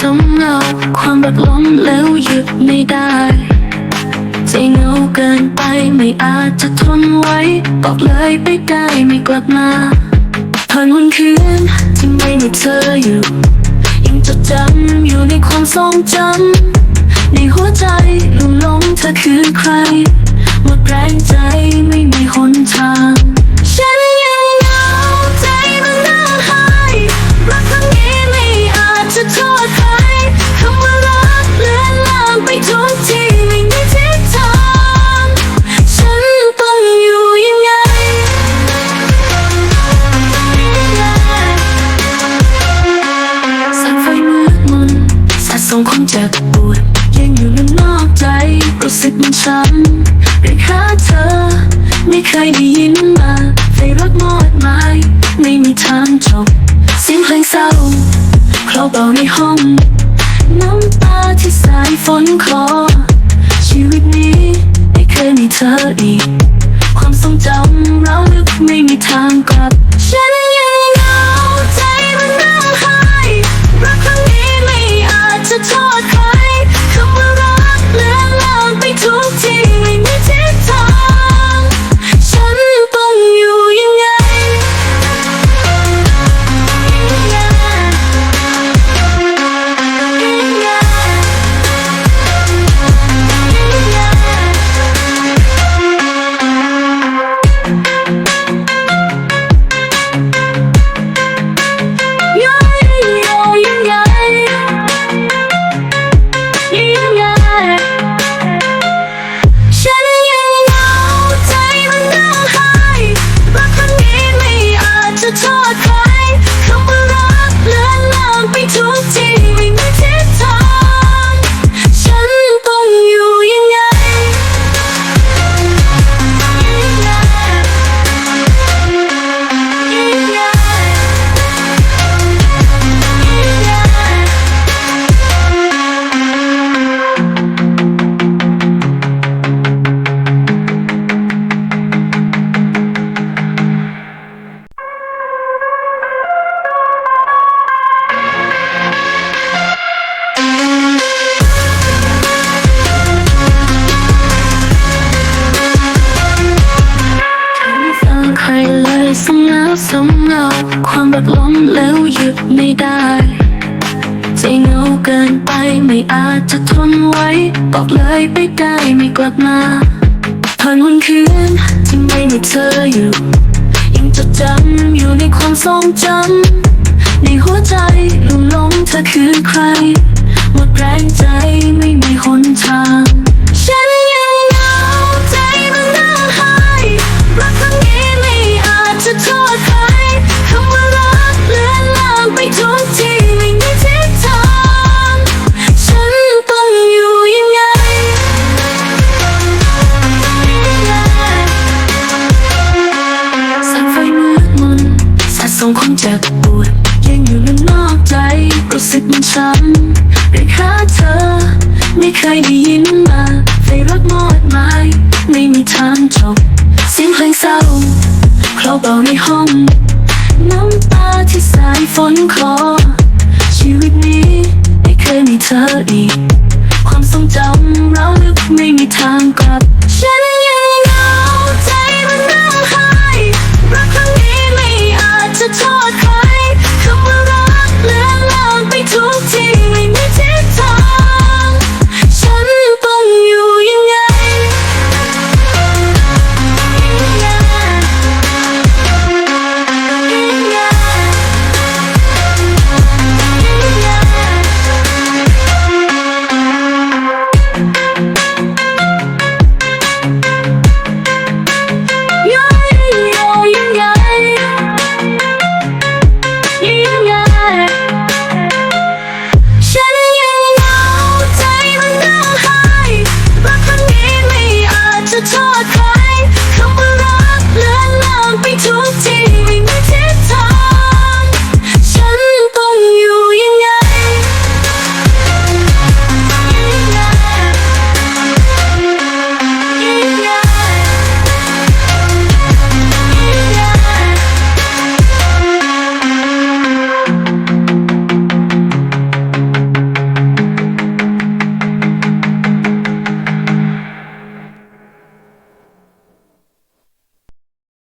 สมเราความรักล้มเหลวหยุดไม่ได้ใจเหงาเกินไปไม่อาจจะทนไว้บอกเลยไปได้ไม่กลับมาผ่านวันคืนที่ไม่มีเธออยู่ยังจดจำอยู่ในความทรงจำในหัวใจลุ่มหลงเธอคือใครหมดแรงใจไม่มีหนทาง สะสมความเจ็บปวดยังอยู่ลึกนอกใจรู้สึกมันช้ำเรียกหาเธอ ไม่เคยได้ยินมาใจรักมอดหมายไม่มีทางจบเสียงเพลงเศร้าคลอเบาในห้อง น้ำตาที่สายฝนคลอชีวิตนี้ไม่เคยมีเธออีก ความทรงจำเราลึกไม่มีทางกลับฉัน ฉั สมเราความรักล้มเหลวหยุดไม่ได้ใจเหงาเกินไปไม่อาจจะทนไว้บอกเลยไปได้ไม่กลับมาผ่านวันคืนที่ไม่มีเธออยู่ยังจดจำอยู่ในความทรงจำในหัวใจลุ่มหลงเธอคือใครหมดแรงใจไม่มีหนทาง รู้สึกมันช้ำเรียกหาเธอ ไม่เคยได้ยินมาได้รักมอดหมาไม่มีทางจบเสียงเพลงเศร้าคลาเบาในห้อง น้ำตาที่สายฝนคลอชีวิตนี้ไม่เคยมีเธออีก ความทรงจำเราลึกไม่มีทางกลับ